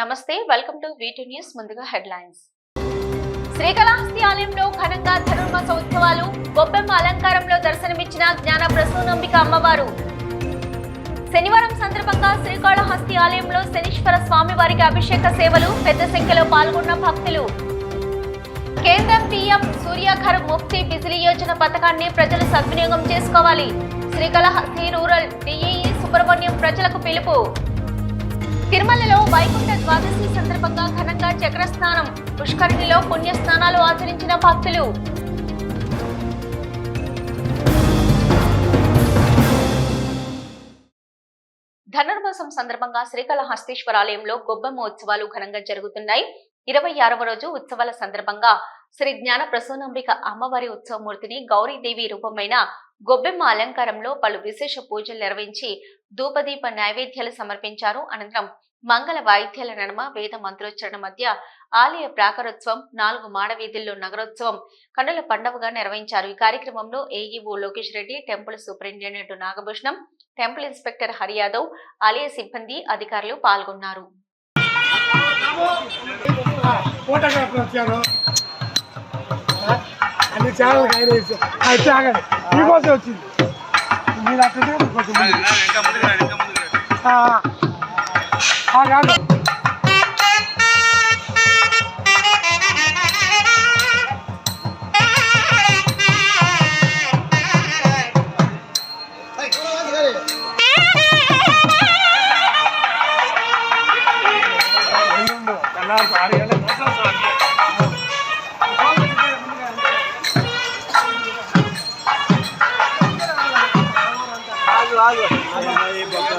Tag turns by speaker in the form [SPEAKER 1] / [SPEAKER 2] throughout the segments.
[SPEAKER 1] Namaste welcome to VT news ముందుగా headlines. Srikalahasti ఆలయంలో ఘనంగా ధనుర్మాస ఉత్సవాలు గొప్పెమ్మ అలంకారంలో దర్శనమిచ్చిన జ్ఞాన ప్రసూనంబిక అమ్మవారు. శనివారం సందర్భంగా శ్రీకాళహస్తి ఆలయంలో శనీశ్వర స్వామివారికి అభిషేక సేవలు పెద్ద సంఖ్యలో పాల్గొన్న భక్తులు. కేంద్రం పీఎం సూర్యాఘర్ ముక్తి బిజిలీ యోజన పథకాన్ని ప్రజలు సద్వినియోగం చేసుకోవాలి. శ్రీకాళహస్తి రూరల్ డిఈఈ సుబ్రహ్మణ్యం ప్రజలకు పిలుపు. తిరుమలలో వైకుంఠ ద్వాదశి సందర్భంగా ఘనంగా చక్ర స్నానం పుష్కరిణిలో పుణ్య స్నానాలు ఆచరించిన భక్తులు. ధనుర్మాసం సందర్భంగా శ్రీకాళహస్తీశ్వరాలయంలో ఆలయంలో గొబ్బెమ్మ ఉత్సవాలు ఘనంగా జరుగుతున్నాయి. ఇరవై ఆరవ రోజు ఉత్సవాల సందర్భంగా శ్రీ జ్ఞాన ప్రసూనంబిక అమ్మవారి ఉత్సవమూర్తిని గౌరీదేవి రూపమైన గొబ్బెమ్మ అలంకారంలో పలు విశేష పూజలు నిర్వహించి ధూపదీప నైవేద్యాలు సమర్పించారు. అనంతరం మంగళ వాయిద్యాల నడమ వేద మంత్రోచ్చరణ మధ్య ఆలయ ప్రాకారోత్సవం నాలుగు మాడవీధుల్లో నగరోత్సవం కన్నుల పండవగా నిర్వహించారు. ఈ కార్యక్రమంలో AEO Lokesh Reddy temple superintendent Nagabhushanam temple inspector Hari Yadav ఆలయ సిబ్బంది అధికారులు పాల్గొన్నారు.
[SPEAKER 2] అన్ని ఛానల్ వచ్చింది. మీరు అట్లనే కొంచెం ముందు. ఆ, ఆ, కాదు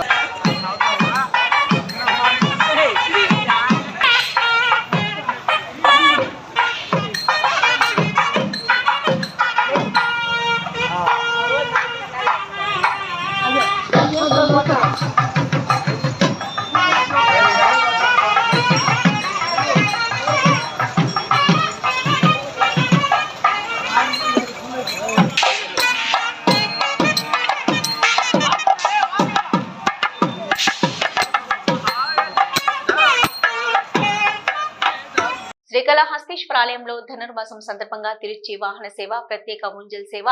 [SPEAKER 1] ధనుర్మాసం సందర్భంగా తిరుచి వాహన సేవ ప్రత్యేక ఉంజల్ సేవ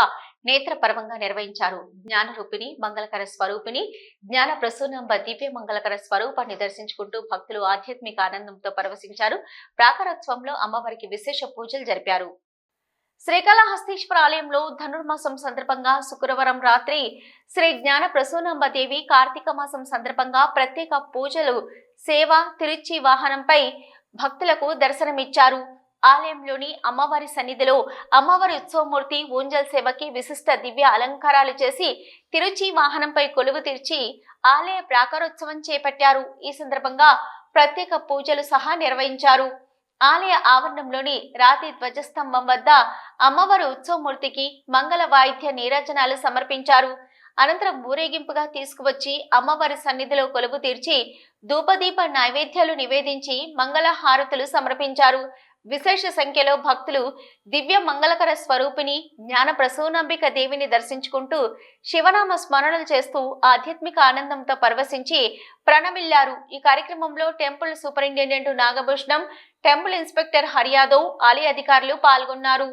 [SPEAKER 1] నేత్ర పర్వంగా నిర్వహించారు. జ్ఞానరూపిణి మంగళకర స్వరూపిణి జ్ఞాన ప్రసూనంబ దివ్య మంగళకర స్వరూపాన్ని దర్శించుకుంటూ భక్తులు ఆధ్యాత్మిక ఆనందంతో పరవశించారు. ప్రాకారోత్సవంలో అమ్మవారికి విశేష పూజలు జరిపారు. శ్రీకాళహస్తీశ్వర ఆలయంలో ధనుర్మాసం సందర్భంగా శుక్రవారం రాత్రి శ్రీ జ్ఞాన ప్రసూనంబ దేవి కార్తీక మాసం సందర్భంగా ప్రత్యేక పూజలు సేవ తిరుచి వాహనంపై భక్తులకు దర్శనమిచ్చారు. ఆలయంలోని అమ్మవారి సన్నిధిలో అమ్మవారి ఉత్సవమూర్తి ఊంజల్ సేవకి విశిష్ట దివ్య అలంకారాలు చేసి తిరుచి వాహనంపై కొలువు తీర్చి ఆలయ ప్రాకారోత్సవం చేపట్టారు. ఈ సందర్భంగా ప్రత్యేక పూజలు సహా నిర్వహించారు. ఆలయ ఆవరణంలోని రాతి ధ్వజస్తంభం వద్ద అమ్మవారి ఉత్సవమూర్తికి మంగళ వాయిద్య నీరాజనాలు సమర్పించారు. అనంతరం ఊరేగింపుగా తీసుకువచ్చి అమ్మవారి సన్నిధిలో కొలువు తీర్చి ధూపదీప నైవేద్యాలు నివేదించి మంగళ హారతులు సమర్పించారు. విశేష సంఖ్యలో భక్తులు దివ్య మంగళకర స్వరూపిణి జ్ఞాన ప్రసూనాంబిక దేవిని దర్శించుకుంటూ శివనామ స్మరణలు చేస్తూ ఆధ్యాత్మిక ఆనందంతో పరవశించి ప్రణమిల్లారు. ఈ కార్యక్రమంలో temple superintendent Nagabhushanam temple inspector Hari Yadav ఆలయ అధికారులు పాల్గొన్నారు.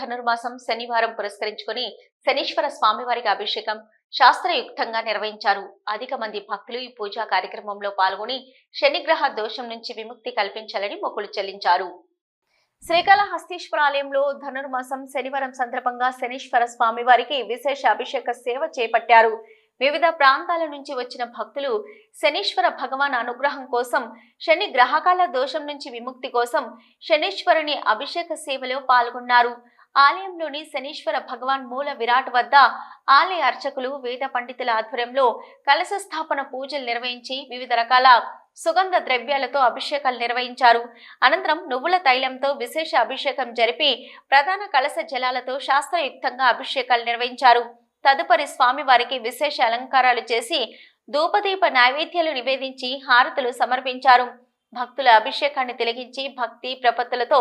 [SPEAKER 1] ధనుర్మాసం శనివారం పురస్కరించుకొని శనీశ్వర స్వామివారికి అభిషేకం శాస్త్రయుక్తంగా నిర్వహించారు. అధిక మంది భక్తులు ఈ పూజా కార్యక్రమంలో పాల్గొని శనిగ్రహ దోషం నుంచి విముక్తి కల్పించాలని మొక్కులు చెల్లించారు. శ్రీకాళహస్తీశ్వర ఆలయంలో ధనుర్మాసం శనివారం సందర్భంగా శనీశ్వర స్వామివారికి విశేష అభిషేక సేవ చేపట్టారు. వివిధ ప్రాంతాల నుంచి వచ్చిన భక్తులు శనీశ్వర భగవాన్ అనుగ్రహం కోసం శని గ్రహకాల దోషం నుంచి విముక్తి కోసం శనీశ్వరుని అభిషేక సేవలో పాల్గొన్నారు. ఆలయంలోని శనీశ్వర భగవాన్ మూల విరాట్ వద్ద ఆలయ అర్చకులు వేద పండితుల ఆధ్వర్యంలో కలశ స్థాపన పూజలు నిర్వహించి వివిధ రకాల సుగంధ ద్రవ్యాలతో అభిషేకాలు నిర్వహించారు. అనంతరం నువ్వుల తైలంతో విశేష అభిషేకం జరిపి ప్రధాన కలశ జలాలతో శాస్త్రయుక్తంగా అభిషేకాలు నిర్వహించారు. తదుపరి స్వామివారికి విశేష అలంకారాలు చేసి ధూపదీప నైవేద్యాలు నివేదించి హారతులు సమర్పించారు. భక్తుల అభిషేకాన్ని తిలగించి భక్తి ప్రపత్తులతో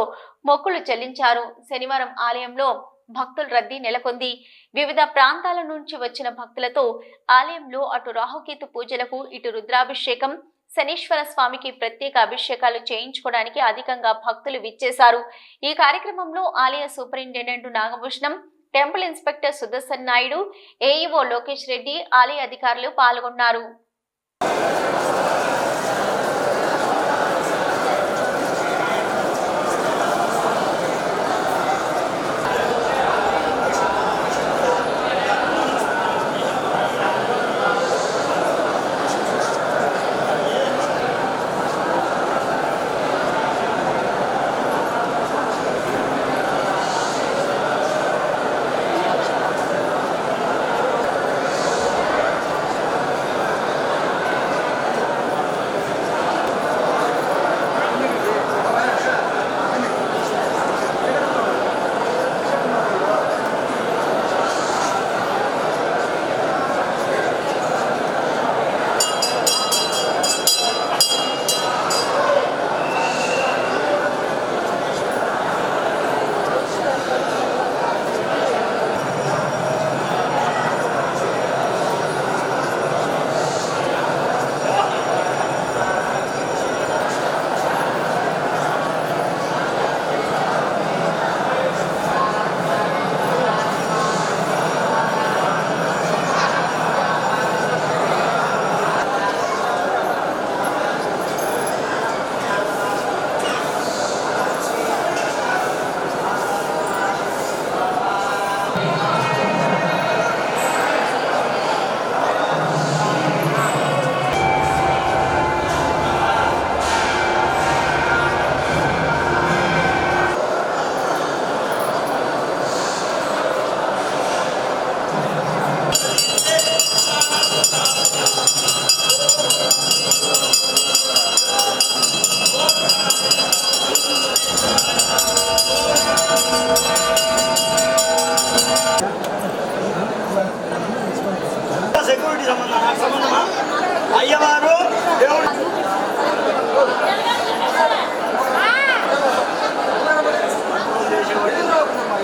[SPEAKER 1] మొక్కులు చెల్లించారు. శనివారం ఆలయంలో భక్తుల రద్దీ నెలకొంది. వివిధ ప్రాంతాల నుంచి వచ్చిన భక్తులతో ఆలయంలో అటు రాహుకేతు పూజలకు ఇటు రుద్రాభిషేకం శనీశ్వర స్వామికి ప్రత్యేక అభిషేకాలు చేయించుకోవడానికి అధికంగా భక్తులు విచ్చేశారు. ఈ కార్యక్రమంలో ఆలయ superintendent Nagabhushanam temple inspector Sudarshan Naidu AEO Lokesh Reddy ఆలయ అధికారులు పాల్గొన్నారు.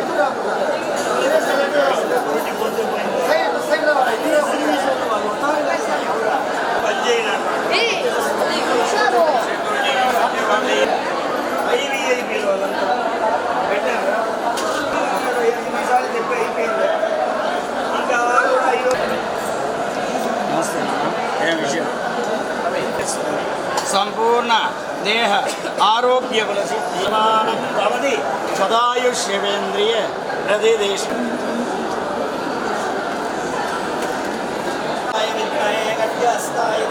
[SPEAKER 3] 何? Deus se vendria a dia disto. Está aí, está aí,
[SPEAKER 1] está.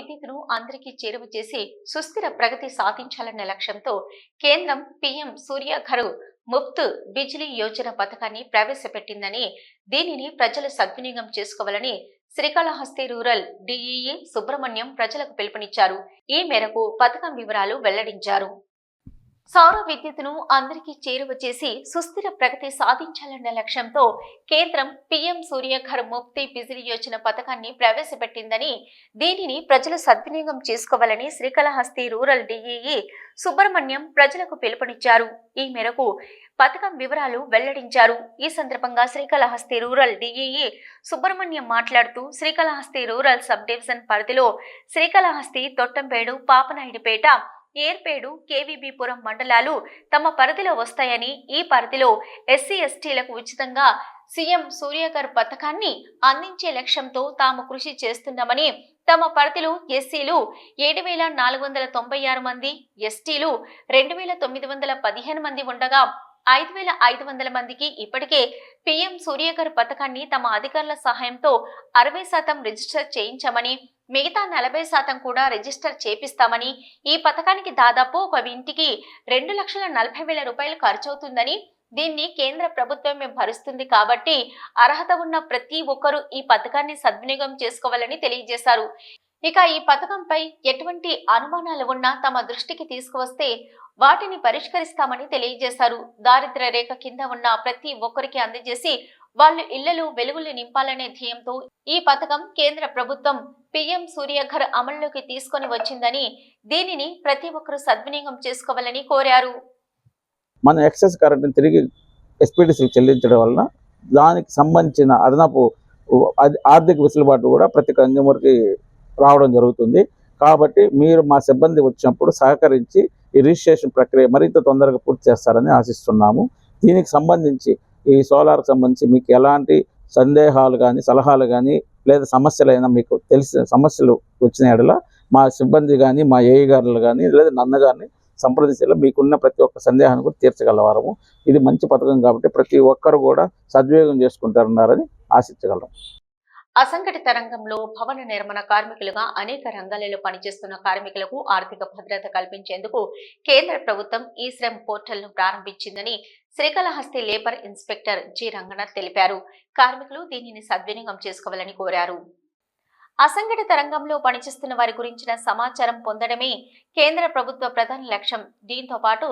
[SPEAKER 1] విద్యుత్తును అందరికీ చేరువ చేసి సుస్థిర ప్రగతి సాధించాలన్న లక్ష్యంతో కేంద్రం పీఎం సూర్యఘరు ముఫ్త్ బిజిలీ యోజన పథకాన్ని ప్రవేశపెట్టిందని దీనిని ప్రజలు సద్వినియోగం చేసుకోవాలని శ్రీకాళహస్తి రూరల్ డిఈఈ సుబ్రహ్మణ్యం ప్రజలకు పిలుపునిచ్చారు. ఈ మేరకు పథకం వివరాలు వెల్లడించారు. సౌర విద్యుత్తును అందరికీ చేరువ చేసి సుస్థిర ప్రగతి సాధించాలన్న లక్ష్యంతో కేంద్రం పీఎం సూర్యఘర్ ముక్తి బిజిలీ యోజన పథకాన్ని ప్రవేశపెట్టిందని దీనిని ప్రజలు సద్వినియోగం చేసుకోవాలని శ్రీకాళహస్తి రూరల్ డిఈఈ సుబ్రహ్మణ్యం ప్రజలకు పిలుపునిచ్చారు. ఈ మేరకు పథకం వివరాలు వెల్లడించారు. ఈ సందర్భంగా శ్రీకాళహస్తి రూరల్ డిఈఈ సుబ్రహ్మణ్యం మాట్లాడుతూ శ్రీకాళహస్తి రూరల్ సబ్ డివిజన్ పరిధిలో శ్రీకాళహస్తి తొట్టంపేడు పాపనాయుడిపేట ఏర్పేడు కేవీబీపురం మండలాలు తమ పరిధిలో వస్తాయని ఈ పరిధిలో ఎస్సీ ఎస్టీలకు ఉచితంగా సీఎం సూర్యకర్ పథకాన్ని అందించే లక్ష్యంతో తాము కృషి చేస్తున్నామని తమ పరిధిలో ఎస్సీలు ఏడు వేల నాలుగు వందల తొంభై ఆరు మంది ఎస్టీలు రెండు వేల తొమ్మిది వందల పదిహేను మంది ఉండగా ఐదు వేల ఐదు వందల మందికి ఇప్పటికే పీఎం సూర్యకర్ పథకాన్ని తమ అధికారుల సహాయంతో అరవై శాతం రిజిస్టర్ చేయించామని మిగతా నలభై శాతం కూడా రిజిస్టర్ చేపిస్తామని ఈ పథకానికి దాదాపు ఒక ఇంటికి రెండు లక్షల నలభై వేల రూపాయలు ఖర్చవుతుందని దీన్ని కేంద్ర ప్రభుత్వమే భరుస్తుంది కాబట్టి అర్హత ఉన్న ప్రతి ఒక్కరూ ఈ పథకాన్ని సద్వినియోగం చేసుకోవాలని తెలియజేశారు. ఇక ఈ పథకంపై ఎటువంటి అనుమానాలు ఉన్నా తమ దృష్టికి తీసుకువస్తే వాటిని పరిష్కరిస్తామని తెలియజేశారు. దారిద్ర రేఖ కింద ఉన్న ప్రతి ఒక్కరికి అందజేసి వాళ్ళు ఇళ్ళలో వెలుగులు నింపాలనే ధ్యేయంతో ఈ పథకం కేంద్ర ప్రభుత్వం పిఎం సూర్యఘర్ అమల్లోకి తీసుకొని వచ్చిందని దీనిని ప్రతి ఒక్కరూ సద్వినియోగం చేసుకోవాలని కోరారు.
[SPEAKER 4] మన ఎక్సెస్ కరెంట్ని తిరిగి ఎస్పీడీసీకి చెల్లించడం వలన దానికి సంబంధించిన అదనపు ఆర్థిక వెసులుబాటు కూడా ప్రతి కన్జ్యూమర్కి రావడం జరుగుతుంది. కాబట్టి మీరు మా సిబ్బంది వచ్చినప్పుడు సహకరించి ఈ రిజిస్ట్రేషన్ ప్రక్రియ మరింత తొందరగా పూర్తి చేస్తారని ఆశిస్తున్నాము. దీనికి సంబంధించి ఈ సోలార్కి సంబంధించి మీకు ఎలాంటి సందేహాలు కానీ సలహాలు కానీ లేదా సమస్యలైనా మీకు తెలిసిన సమస్యలు వచ్చిన ఎడల మా సిబ్బంది కానీ మా ఏఈ గారులు కానీ లేదా నన్ను కానీ సంప్రదించేలా మీకున్న ప్రతి ఒక్క సందేహాన్ని కూడా తీర్చగలవారము. ఇది మంచి పథకం కాబట్టి ప్రతి ఒక్కరు కూడా సద్వినియోగం చేసుకుంటారన్నారని ఆశించగలం.
[SPEAKER 1] అసంఘటిత రంగంలో భవన నిర్మాణ కార్మికులుగా అనేక రంగాలలో పనిచేస్తున్న కార్మికులకు ఆర్థిక భద్రత కల్పించేందుకు కేంద్ర ప్రభుత్వం ఈ శ్రమ్ పోర్టల్ను ప్రారంభించిందని Srikalahasti labour inspector G. Ranganath తెలిపారు. కార్మికులు దీనిని సద్వినియోగం చేసుకోవాలని కోరారు. అసంఘటిత రంగంలో పనిచేస్తున్న వారి గురించిన సమాచారం పొందడమే కేంద్ర ప్రభుత్వ ప్రధాన లక్ష్యం. దీంతో పాటు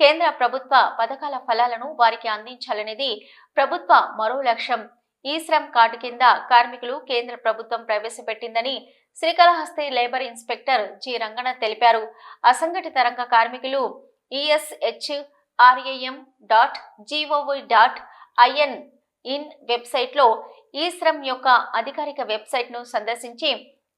[SPEAKER 1] కేంద్ర ప్రభుత్వ పథకాల ఫలాలను వారికి అందించాలనేది ప్రభుత్వ మరో లక్ష్యం. ఈ శ్రమ్ కార్డు కింద కార్మికులు కేంద్ర ప్రభుత్వం ప్రవేశపెట్టిందని Srikalahasti labour inspector G Ranganath తెలిపారు. అసంఘటిత రంగ కార్మికులు ESH RAM dot GOV dot IN in వెబ్సైట్లో ఈ శ్రమ్ యొక్క అధికారిక వెబ్సైట్ను సందర్శించి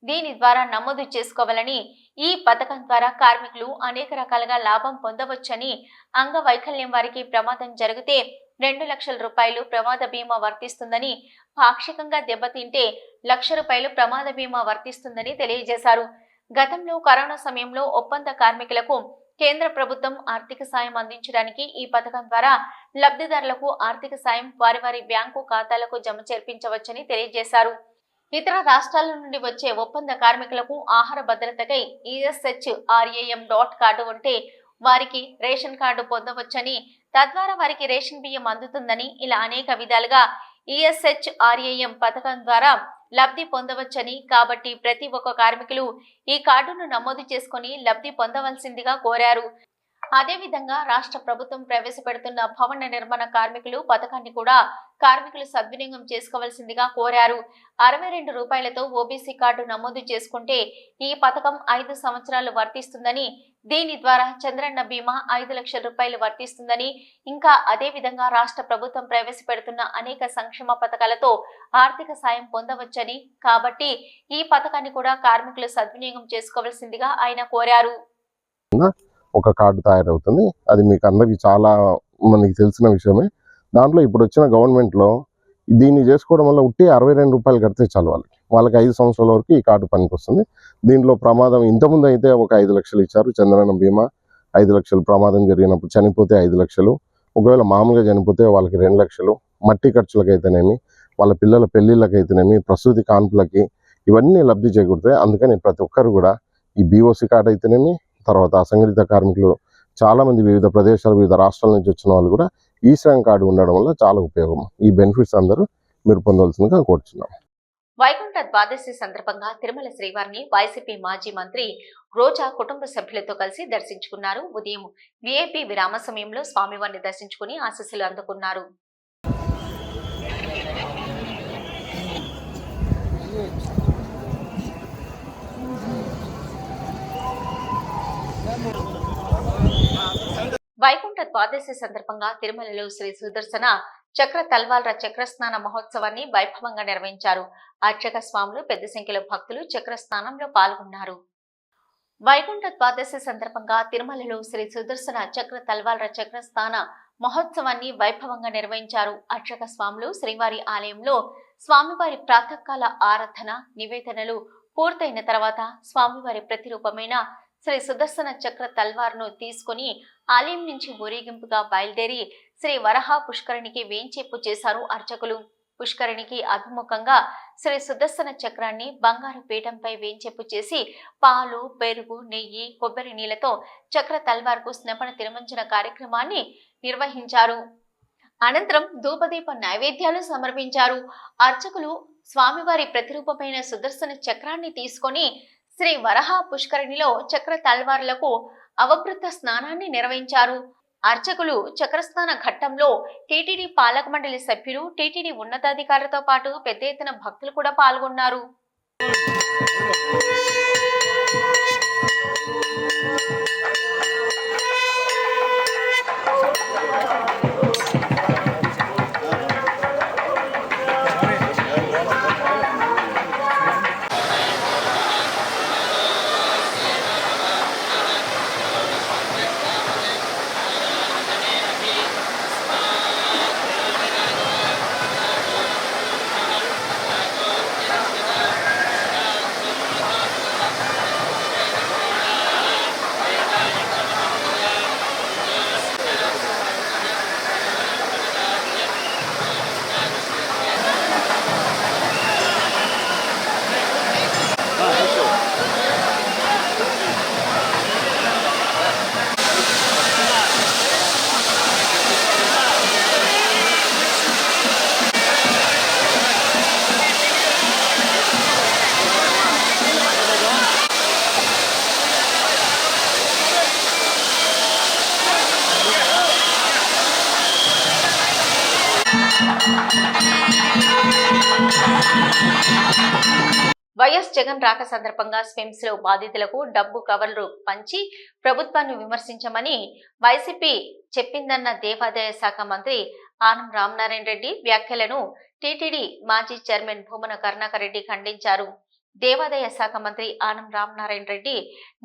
[SPEAKER 1] దీని ద్వారా నమోదు చేసుకోవాలని ఈ పథకం ద్వారా కార్మికులు అనేక రకాలుగా లాభం పొందవచ్చని అంగవైకల్యం వారికి ప్రమాదం జరిగితే రెండు లక్షల రూపాయలు ప్రమాద బీమా వర్తిస్తుందని పాక్షికంగా దెబ్బతింటే లక్ష రూపాయలు ప్రమాద బీమా వర్తిస్తుందని తెలియజేశారు. గతంలో కరోనా సమయంలో ఒప్పంద కార్మికులకు కేంద్ర ప్రభుత్వం ఆర్థిక సాయం అందించడానికి ఈ పథకం ద్వారా లబ్ధిదారులకు ఆర్థిక సాయం వారి వారి బ్యాంకు ఖాతాలకు జమ చేర్పించవచ్చని తెలియజేశారు. ఇతర రాష్ట్రాల నుండి వచ్చే ఒప్పంద కార్మికులకు ఆహార భద్రతకై ఈఎస్హెచ్ ఆర్ఏఎం డాట్ కార్డు ఉంటే వారికి రేషన్ కార్డు పొందవచ్చని తద్వారా వారికి రేషన్ బియ్యం అందుతుందని ఇలా అనేక విధాలుగా ఈఎస్హెచ్ ఆర్ఏఎం పథకం ద్వారా లబ్ధి పొందవచ్చని కాబట్టి ప్రతి ఒక్క కార్మికులు ఈ కార్డును నమోదు చేసుకుని లబ్ధి పొందవలసిందిగా కోరారు. అదేవిధంగా రాష్ట్ర ప్రభుత్వం ప్రవేశపెడుతున్న భవన నిర్మాణ కార్మికులు పథకాన్ని కూడా కార్మికులు సద్వినియోగం చేసుకోవాల్సిందిగా కోరారు. అరవై రెండు రూపాయలతో ఓబీసీ కార్డు నమోదు చేసుకుంటే ఈ పథకం ఐదు సంవత్సరాలు వర్తిస్తుందని దీని ద్వారా చంద్రన్న బీమా ఐదు లక్షల రూపాయలు వర్తిస్తుందని ఇంకా అదే విధంగా రాష్ట్ర ప్రభుత్వం ప్రవేశపెడుతున్న అనేక సంక్షేమ పథకాలతో ఆర్థిక సాయం పొందవచ్చని కాబట్టి ఈ పథకాన్ని కూడా కార్మికులు సద్వినియోగం చేసుకోవాల్సిందిగా ఆయన కోరారు.
[SPEAKER 5] ఒక కార్డు తయారవుతుంది. అది మీకు అందరికీ చాలా మనకి తెలిసిన విషయమే. దాంట్లో ఇప్పుడు వచ్చిన గవర్నమెంట్లో దీన్ని చేసుకోవడం వల్ల ఉట్టి అరవై రెండు రూపాయలు కడితే చాలు వాళ్ళకి. వాళ్ళకి ఐదు సంవత్సరాల వరకు ఈ కార్డు పనికి వస్తుంది దీంట్లో ప్రమాదం ఇంతకుముందు అయితే ఒక ఐదు లక్షలు ఇచ్చారు. చంద్రన బీమా ఐదు లక్షలు ప్రమాదం జరిగినప్పుడు చనిపోతే ఐదు లక్షలు ఒకవేళ మామూలుగా చనిపోతే వాళ్ళకి రెండు లక్షలు మట్టి ఖర్చులకైతేనేమి వాళ్ళ పిల్లల పెళ్ళిళ్ళకైతేనేమి ప్రసూతి కాన్పులకి ఇవన్నీ లబ్ధి చేకూరుతాయి అందుకని ప్రతి ఒక్కరు కూడా ఈ బీఓసీ కార్డు అయితేనేమి తర్వాత అసంఘటిత కార్మికులు చాలామంది వివిధ ప్రదేశాలు వివిధ రాష్ట్రాల నుంచి వచ్చిన వాళ్ళు కూడా ఈ శ్రమ్ కార్డు ఉండడం వల్ల చాలా ఉపయోగం. ఈ బెనిఫిట్స్ అందరూ మీరు పొందవలసిందిగా కోరుచున్నాం.
[SPEAKER 1] వైకుంఠ ద్వాదశి సందర్భంగా తిరుమల శ్రీవారిని వైసీపీ మాజీ మంత్రి రోజా కుటుంబ సభ్యులతో కలిసి దర్శించుకున్నారు. ఉదయం విఐపి విరామ సమయంలో స్వామివారిని దర్శించుకుని ఆశీస్సులు అందుకున్నారు. వైకుంఠ ద్వాదశి సందర్భంగా తిరుమలలో శ్రీ సుదర్శన చక్ర తల్వాల్ర చక్రస్నాన మహోత్సవాన్ని వైభవంగా నిర్వహించారు. అర్చక స్వాములు పెద్ద సంఖ్యలో భక్తులు చక్ర స్నానంలో పాల్గొన్నారు. వైకుంఠ ద్వాదశి సందర్భంగా తిరుమలలో శ్రీ సుదర్శన చక్ర తల్వాల్ర చక్రస్నాన మహోత్సవాన్ని వైభవంగా నిర్వహించారు. అర్చక స్వాములు శ్రీవారి ఆలయంలో స్వామివారి ప్రాతకాల ఆరాధన నివేదనలు పూర్తయిన తర్వాత స్వామివారి ప్రతిరూపమైన శ్రీ సుదర్శన చక్ర తల్వార్ను తీసుకొని ఆలయం నుంచి ఊరేగింపుగా బయలుదేరి శ్రీ వరహ పుష్కరిణికి వేంచేపు చేశారు అర్చకులు. పుష్కరిణికి అభిముఖంగా శ్రీ సుదర్శన చక్రాన్ని బంగారు పీఠంపై వేంచేపు చేసి పాలు పెరుగు నెయ్యి కొబ్బరి నీళ్ళతో చక్ర తల్వార్కు స్నపన తిరుమంచన కార్యక్రమాన్ని నిర్వహించారు. అనంతరం ధూపదీప నైవేద్యాలు సమర్పించారు. అర్చకులు స్వామివారి ప్రతిరూపమైన సుదర్శన చక్రాన్ని తీసుకొని శ్రీ వరహ పుష్కరిణిలో చక్ర తల్వార్లకు అవభృత స్నానాన్ని నిర్వహించారు. అర్చకులు చక్రస్నాన ఘట్టంలో టీటీడీ పాలక మండలి సభ్యులు టీటీడీ ఉన్నతాధికారులతో పాటు పెద్ద ఎత్తున భక్తులు కూడా పాల్గొన్నారు. జగన్ రాక సందర్భంగా స్విమ్స్లో బాధితులకు డబ్బు కవర్లు పంచి ప్రభుత్వాన్ని విమర్శించమని వైసీపీ చెప్పిందన్న దేవాదాయ శాఖ మంత్రి ఆనం రామనారాయణ రెడ్డి వ్యాఖ్యలను టీటీడీ మాజీ చైర్మన్ భూమన కరుణాకర్ రెడ్డి ఖండించారు. దేవాదాయ శాఖ మంత్రి ఆనం రామనారాయణ రెడ్డి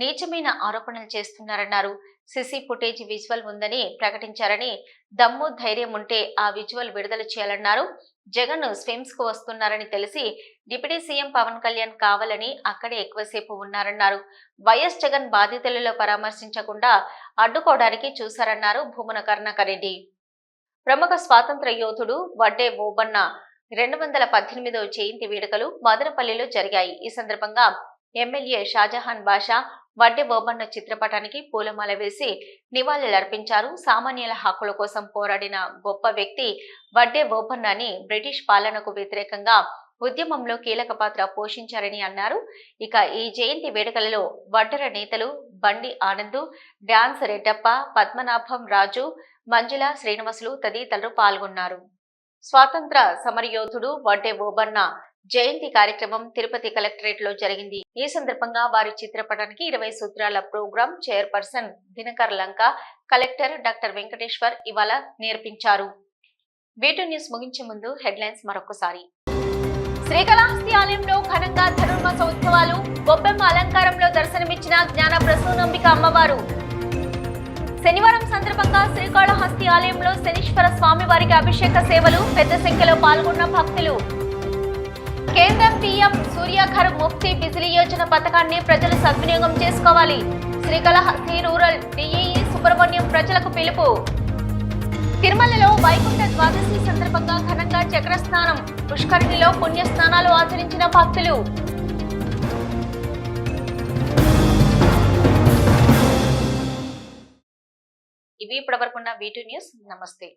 [SPEAKER 1] నీచమైన ఆరోపణలు చేస్తున్నారన్నారు. సిసి ఫుటేజ్ విజువల్ ఉందని ప్రకటించారని దమ్ము ధైర్యం ఉంటే ఆ విజువల్ విడుదల చేయాలన్నారు. జగన్ స్విమ్స్కు వస్తున్నారని తెలిసి డిప్యూటీ సీఎం పవన్ కళ్యాణ్ కావాలని అక్కడే ఎక్కువసేపు ఉన్నారన్నారు. వైఎస్ జగన్ బాధితులలో పరామర్శించకుండా అడ్డుకోవడానికి చూశారన్నారు భూమన కరుణాకర్ రెడ్డి. ప్రముఖ స్వాతంత్ర యోధుడు వడ్డే బోబన్న రెండు వందల పద్దెనిమిదవ జయంతి వేడుకలు మదనపల్లిలో జరిగాయి. ఈ సందర్భంగా ఎమ్మెల్యే షాజహాన్ బాషా వడ్డే బోబన్న చిత్రపటానికి పూలమాల వేసి నివాళులర్పించారు. సామాన్యుల హక్కుల కోసం పోరాడిన గొప్ప వ్యక్తి వడ్డే బోబన్న అని బ్రిటిష్ పాలనకు వ్యతిరేకంగా ఉద్యమంలో కీలక పాత్ర పోషించారని అన్నారు. ఇక ఈ జయంతి వేడుకలలో వడ్డర నేతలు బండి ఆనందు డాన్స్ రెడ్డప్ప పద్మనాభం రాజు మంజుల శ్రీనివాసులు తదితరులు పాల్గొన్నారు. స్వాతంత్ర సమరయోధుడు వడ్డే బోబన్న జయంతి కార్యక్రమం తిరుపతి కలెక్టరేట్లో జరిగింది. ఈ సందర్భంగా వారి చిత్రపటానికి ఇరవై సూత్రాల programme chairperson Dinakar Lanka collector doctor Venkateswar ఇవాళ నేర్పించారు. వీటి న్యూస్ ముగించే ముందు హెడ్లైన్స్ మరొకసారి. శ్రీకాళహస్తి ఆలయంలో ఘనంగా ధనుర్మాస ఉత్సవాలు గొప్పెమ్మ అలంకారంలో దర్శనమిచ్చిన జ్ఞాన ప్రసూనంబిక అమ్మవారు. శనివారం సందర్భంగా శ్రీకాళహస్తి ఆలయంలో శనీశ్వర స్వామి వారికి అభిషేక సేవలు పెద్ద సంఖ్యలో పాల్గొన్న భక్తులు. కేంద్రం పీఎం సూర్యాఘర్ ముఫ్తీ బిజిలీ యోజన పథకాన్ని ప్రజలు సద్వినియోగం చేసుకోవాలి. శ్రీకళహస్తి రూరల్ డిఈఈ సుబ్రహ్మణ్యం ప్రజలకు పిలుపు. తిరుమలలో వైకుంఠ ద్వాదశి సందర్భంగా ఘనంగా చక్రస్నానం పుష్కరిణిలో పుణ్య స్నానాలు ఆచరించిన భక్తులు. ఇవి ఇప్పటివరకున్న వీటి న్యూస్. నమస్తే.